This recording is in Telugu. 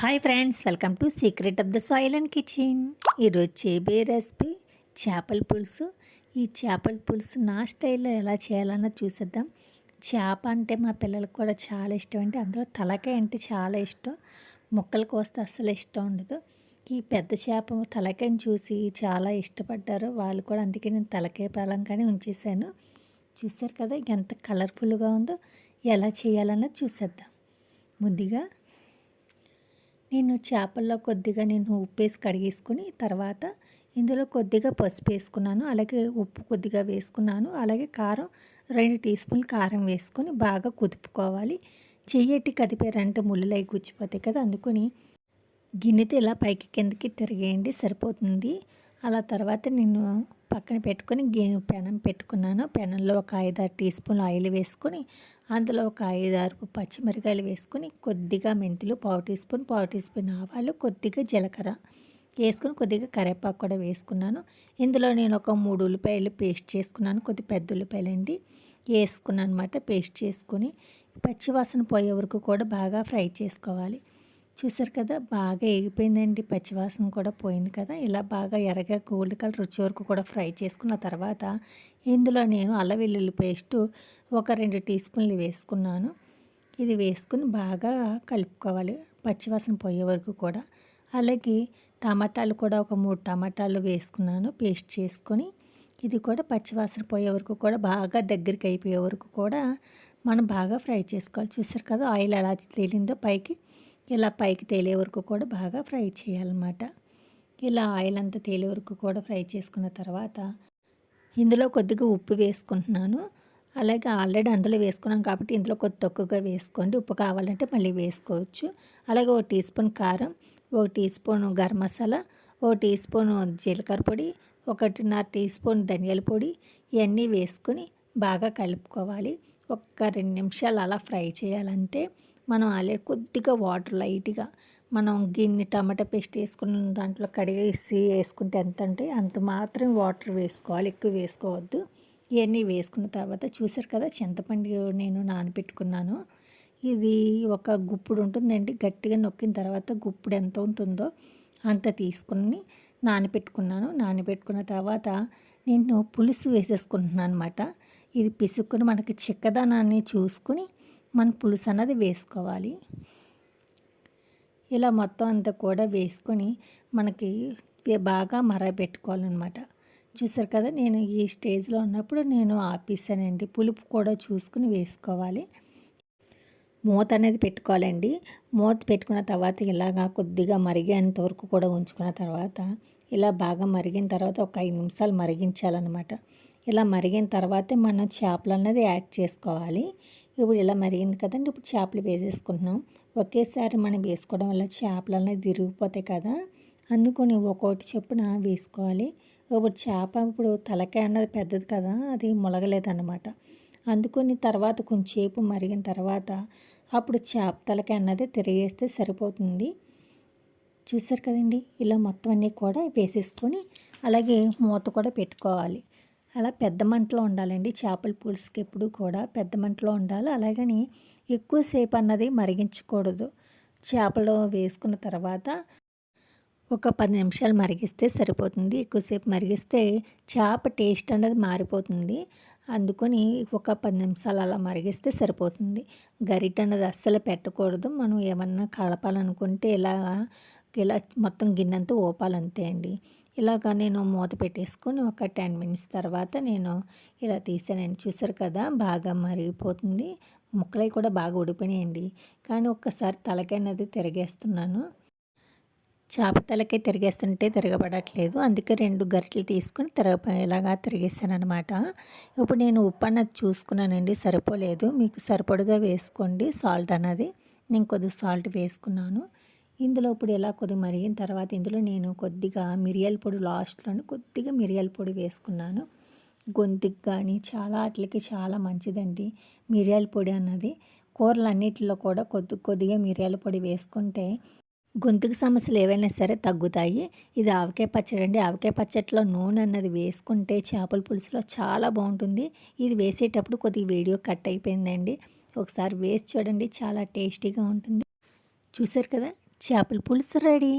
Hi friends welcome to secret of the soil and kitchen ఈరోజు చేయబోయే రెసిపీ చేపల పులుసు. ఈ చేపల పులుసు నా స్టైల్లో ఎలా చేయాలన్నది చూసేద్దాం. చేప అంటే మా పిల్లలకు కూడా చాలా ఇష్టం అంటే అందులో తలకాయ అంటే చాలా ఇష్టం. ముక్కలు కోస్తే అస్సలు ఇష్టం ఉండదు. ఈ పెద్ద చేప తలకాయని చూసి చాలా ఇష్టపడ్డారు. వాళ్ళు కూడా అందుకే నేను తలకాయ పలంగానే ఉంచేసాను చూసారు కదా ఎంత కలర్ఫుల్గా ఉందో ఎలా చేయాలన్నది చూసేద్దాం. ముందుగా నేను చేపల్లో కొద్దిగా నేను ఉప్పు వేసి కడిగేసుకుని తర్వాత ఇందులో కొద్దిగా పసుపు వేసుకున్నాను. అలాగే ఉప్పు కొద్దిగా వేసుకున్నాను. అలాగే కారం రెండు టీ స్పూన్లు కారం వేసుకొని బాగా కుదుపుకోవాలి. చెయ్యట్టి కదిపారంటే ముళ్ళులై గుచ్చిపోతాయి కదా అందుకొని గిన్నెతో ఇలా పైకి కిందకి తిరిగేయండి సరిపోతుంది. అలా తర్వాత నేను పక్కన పెట్టుకొని పెనం పెట్టుకున్నాను. పెనంలో ఒక ఐదారు టీ స్పూన్లు ఆయిల్ వేసుకొని అందులో ఒక ఐదారు పచ్చిమిరకాయలు వేసుకొని కొద్దిగా మెంతులు పావు టీ స్పూన్ పావు టీ స్పూన్ ఆవాలు కొద్దిగా జీలకర్ర వేసుకొని కొద్దిగా కరివేపాకు కూడా వేసుకున్నాను. ఇందులో నేను ఒక మూడు ఉల్లిపాయలు పేస్ట్ చేసుకున్నాను. కొద్ది పెద్ద ఉల్లిపాయలు అండి. వేసుకున్నాను అనమాట పేస్ట్ చేసుకుని పచ్చివాసన పోయే వరకు కూడా బాగా ఫ్రై చేసుకోవాలి. చూసారు కదా బాగా ఎగిపోయిందండి పచ్చివాసన కూడా పోయింది కదా. ఇలా బాగా ఎర్రగా గోల్డ్ కలర్ రుచి వరకు కూడా ఫ్రై చేసుకున్న తర్వాత ఇందులో నేను అల్ల వెల్లుల్లి పేస్ట్ ఒక రెండు టీ స్పూన్లు వేసుకున్నాను. ఇది వేసుకుని బాగా కలుపుకోవాలి పచ్చివాసన పోయే వరకు కూడా. అలాగే టమాటాలు కూడా ఒక మూడు టమాటాలు వేసుకున్నాను పేస్ట్ చేసుకొని. ఇది కూడా పచ్చివాసన పోయే వరకు కూడా బాగా దగ్గరికి అయిపోయే వరకు కూడా మనం బాగా ఫ్రై చేసుకోవాలి. చూసారు కదా ఆయిల్ ఎలా తేలిందో పైకి ఇలా పైకి తేలే వరకు కూడా బాగా ఫ్రై చేయాలన్నమాట. ఇలా ఆయిల్ అంతా తేలే వరకు కూడా ఫ్రై చేసుకున్న తర్వాత ఇందులో కొద్దిగా ఉప్పు వేసుకుంటున్నాను. అలాగే ఆల్రెడీ అందులో వేసుకున్నాం కాబట్టి ఇందులో కొద్ది తక్కువగా వేసుకోండి. ఉప్పు కావాలంటే మళ్ళీ వేసుకోవచ్చు. అలాగే ఒక టీ స్పూన్ కారం ఒక టీ స్పూన్ గరం మసాలా ఒక టీ స్పూన్ జీలకర్ర పొడి ఒకటిన్నర టీ స్పూన్ ధనియాల పొడి ఇవన్నీ వేసుకొని బాగా కలుపుకోవాలి. ఒక్క రెండు నిమిషాలు అలా ఫ్రై చేయాలంటే మనం ఆల్రెడీ కొద్దిగా వాటర్ లైట్గా మనం గిన్నె టమాటా పేస్ట్ వేసుకున్న దాంట్లో కడిగేసి వేసుకుంటే ఎంత అంటే అంత మాత్రం వాటర్ వేసుకోవాలి ఎక్కువ వేసుకోవద్దు. ఇవన్నీ వేసుకున్న తర్వాత చూసారు కదా చింతపండు నేను నానబెట్టుకున్నాను. ఇది ఒక గుప్పుడు ఉంటుందండి గట్టిగా నొక్కిన తర్వాత గుప్పుడు ఎంత ఉంటుందో అంత తీసుకుని నానబెట్టుకున్నాను. నానబెట్టుకున్న తర్వాత నేను పులుసు వేసేసుకుంటున్నాను అనమాట ఇది పిసుక్కుని మనకి చిక్కదనాన్ని చూసుకుని మన పులుసు అన్నది వేసుకోవాలి. ఇలా మొత్తం అంతా కూడా వేసుకొని మనకి బాగా మరబెట్టుకోవాలన్నమాట చూసారు కదా నేను ఈ స్టేజ్లో ఉన్నప్పుడు నేను ఆపేసానండి. పులుపు కూడా చూసుకుని వేసుకోవాలి. మూత అనేది పెట్టుకోవాలండి. మూత పెట్టుకున్న తర్వాత ఇలాగా కొద్దిగా మరిగేంత వరకు కూడా ఉంచుకున్న తర్వాత ఇలా బాగా మరిగిన తర్వాత ఒక ఐదు నిమిషాలు మరిగించాలన్నమాట. ఇలా మరిగిన తర్వాతే మనం చేపలు అనేది యాడ్ చేసుకోవాలి. ఇప్పుడు ఇలా మరిగింది కదండి. ఇప్పుడు చేపలు వేసేసుకుంటున్నాం. ఒకేసారి మనం వేసుకోవడం వల్ల చేపలు అనేది తిరిగిపోతాయి కదా. అందుకొని ఒక్కొక్కటి చొప్పున వేసుకోవాలి. ఇప్పుడు చేప ఇప్పుడు తలకాయ అన్నది పెద్దది కదా. అది మొలగలేదన్నమాట. అందుకొని తర్వాత కొంచెంసేపు మరిగిన తర్వాత అప్పుడు చేప తలకాయ అన్నది తిరిగేస్తే సరిపోతుంది. చూసారు కదండి. ఇలా మొత్తం అన్నీ కూడా వేసేసుకొని అలాగే మూత కూడా పెట్టుకోవాలి. అలా పెద్ద మంటలో ఉండాలండి. చేపల పులుసుకి ఎప్పుడు కూడా పెద్ద మంటలో ఉండాలి. అలాగని ఎక్కువసేపు అన్నది మరిగించకూడదు. చేపలు వేసుకున్న తర్వాత ఒక పది నిమిషాలు మరిగిస్తే సరిపోతుంది. ఎక్కువసేపు మరిగిస్తే చేప టేస్ట్ అన్నది మారిపోతుంది. అందుకొని ఒక పది నిమిషాలు అలా మరిగిస్తే సరిపోతుంది. గరిట అన్నది అస్సలు పెట్టకూడదు. మనం ఏమన్నా కలపాలనుకుంటే ఇలా ఇలా మొత్తం గిన్నెంతా ఓపాలంతే అండి. ఇలాగ నేను మూత పెట్టేసుకొని ఒక టెన్ మినిట్స్ తర్వాత నేను ఇలా తీసానండి. చూసారు కదా బాగా మరిగిపోతుంది. ముక్కలవి కూడా బాగా ఉడిపోయినాయండి కానీ ఒక్కసారి తలకైనది తిరిగేస్తున్నాను. చేప తలకై తిరిగేస్తుంటే తిరగబడట్లేదు. అందుకే రెండు గరిటెలు తీసుకొని తిరగ ఇలాగా తిరిగేసాను అనమాట ఇప్పుడు నేను ఉప్పు అన్నది చూసుకున్నానండి సరిపోలేదు. మీకు సరిపడుగా వేసుకోండి సాల్ట్ అన్నది. నేను కొద్దిగా సాల్ట్ వేసుకున్నాను. ఇందులో ఇప్పుడు ఎలా కొద్ది మరిగిన తర్వాత ఇందులో నేను కొద్దిగా మిరియాల పొడి లాస్ట్లోనే కొద్దిగా మిరియాల పొడి వేసుకున్నాను. గొంతుకి కానీ చాలా వాటికి చాలా మంచిదండి మిరియాల పొడి అన్నది. కూరలన్నిటిలో కూడా కొద్ది కొద్దిగా మిరియాల పొడి వేసుకుంటే గొంతుకు సమస్యలు ఏవైనా సరే తగ్గుతాయి. ఇది ఆవకాయ పచ్చడి అండి. ఆవకాయ పచ్చడిలో నూనె అన్నది వేసుకుంటే చేపల పులుసులో చాలా బాగుంటుంది. ఇది వేసేటప్పుడు కొద్దిగా వీడియో కట్ అయిపోయిందండి. ఒకసారి వేసి చూడండి చాలా టేస్టీగా ఉంటుంది. చూసారు కదా? చేపల పులుసు రెడీ.